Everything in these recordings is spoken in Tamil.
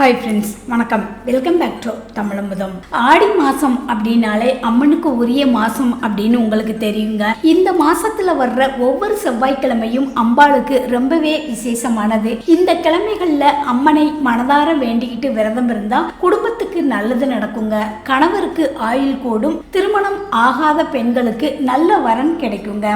ஹாய் ஃப்ரெண்ட்ஸ் வணக்கம். Welcome back to Tamizhamudham. ஆடி மாசம் அப்படின்னாலே அம்மனுக்கு உரிய மாசம் அப்படின்னு உங்களுக்கு தெரியுங்க. இந்த மாசத்துல வர்ற ஒவ்வொரு செவ்வாய்க்கிழமையும் அம்பாளுக்கு ரொம்பவே விசேஷமானது. இந்த கிழமைகள்ல அம்மனை மனதார வேண்டிக்கிட்டு விரதம் இருந்தா குடும்பத்துக்கு நல்லது நடக்குங்க. கணவருக்கு ஆயுள் கூடும். திருமணம் ஆகாத பெண்களுக்கு நல்ல வரன் கிடைக்குங்க.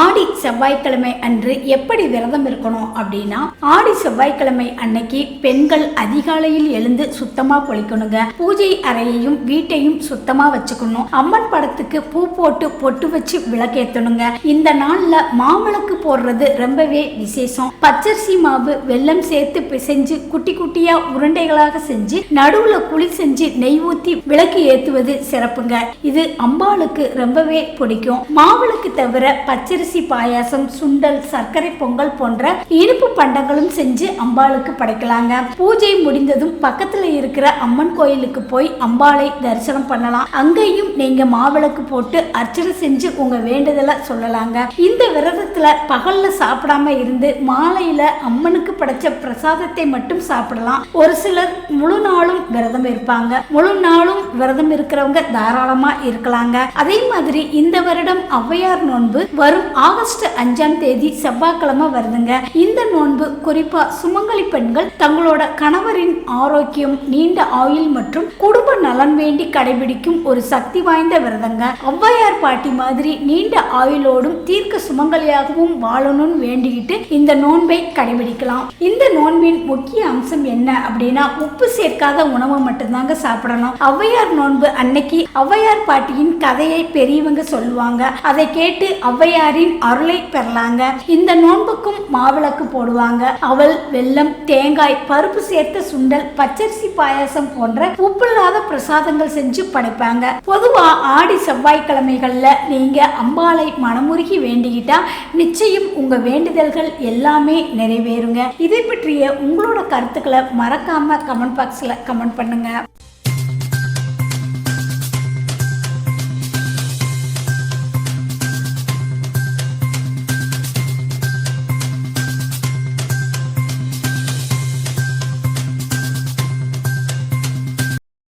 ஆடி செவ்வாய்க்கிழமை அன்று எப்படி விரதம் இருக்கணும் அப்படின்னா ஆடி செவ்வாய்க்கிழமை அன்னைக்கு பெண்கள் அதிகாலையில் எழுந்து சுத்தமா பொழிக்கணுங்க பூஜை அறையையும் வீட்டையும் சுத்தமா வச்சுக்கணும். அம்மன் படத்துக்கு பூ போட்டு பொட்டு வச்சு விளக்கேத்தணுங்க. இந்த நாள்ல மாவிளக்கு போடுறது ரொம்பவே விசேஷம். பச்சரிசி மாவு வெள்ளம் சேர்த்து பிசைஞ்சு குட்டி குட்டியா உருண்டைகளாக செஞ்சு நடுவுல குழி செஞ்சு செஞ்சு நெய் ஊத்தி விளக்கு ஏத்துவது சிறப்புங்க. இது அம்பாளுக்கு ரொம்பவே பிடிக்கும். மாவிளக்கு தவிர பச்சரிசி பாயாசம் சுண்டல் சர்க்கரை பொங்கல் போன்ற இனிப்பு பண்டங்களும் செஞ்சு அம்பாளுக்கு படைக்கலாங்க. பூஜை முடிந்ததும் பக்கத்துல இருக்கிற அம்மன் கோயிலுக்கு போய் அம்பாளை தரிசனம் பண்ணலாம். அங்கேயும் நீங்க மாவிளக்கு போட்டு அர்ச்சனை செஞ்சு உங்க வேண்டுதலை சொல்லலாங்க. இந்த விரதத்துல பகல்ல சாப்பிடாம இருந்து மாலையில அம்மனுக்கு படைச்ச பிரசாதத்தை மட்டும் சாப்பிடலாம். ஒரு சிலர் முழு நாளும் விரதம் இருப்பாங்க. முழு நாளும் விரதம் இருக்கிறவங்க தாராளமா இருக்கலாங்க. அதே மாதிரி இந்த வருடம் ஔவையார் நோன்பு வரும் ஆகஸ்ட் அஞ்சாம் தேதி செவ்வாய்க்கிழமை வருதுங்க. இந்த நோன்பு குறிப்பா சுமங்கலி பெண்கள் தங்களோட கணவரின் ஆரோக்கியம் நீண்ட ஆயுள் மற்றும் குடும்ப நலன் வேண்டி கடைபிடிக்கும் ஒரு சக்தி வாய்ந்த விரதங்க. ஔவையார் பாட்டி மாதிரி நீண்ட ஆயுளோடும் தீர்க்க சுமங்கலியாகவும் வாழணும்னு வேண்டிக்கிட்டு இந்த நோன்பை கடைபிடிக்கலாம். இந்த நோன்பின் முக்கிய அம்சம் என்ன அப்படின்னா உப்பு சேர்க்காத உணவை மட்டும்தாங்க சாப்பிடணும். ஔவையார் நோன்பு அன்னைக்கு ஔவையார் பாட்டியின் கதையை பெரியவங்க சொல்லுவாங்க. அதை கேட்டு ஔவையாரின் அருளை பெறலாங்க. இந்த நோன்புக்கும் மாவிளக்கு போடுவாங்க. அவள் வெல்லம் தேங்காய் பருப்பு சேர்த்த சுண்டல் பச்சரிசி பாயாசம் போன்ற உப்பில்லாத பிரசாதங்கள் செஞ்சு படைப்பாங்க. பொதுவா ஆடி செவ்வாய்க்கிழமைகள்ல நீங்க அம்பாளை மனமுருகி வேண்டிக்கிட்டா நிச்சயம் உங்க வேண்டுதல்கள் எல்லாமே நிறைவேறுங்க. இதை பற்றிய உங்களோட கருத்துக்களை மறக்காம கமெண்ட் பாக்ஸ்ல கமெண்ட் பண்ணுங்க.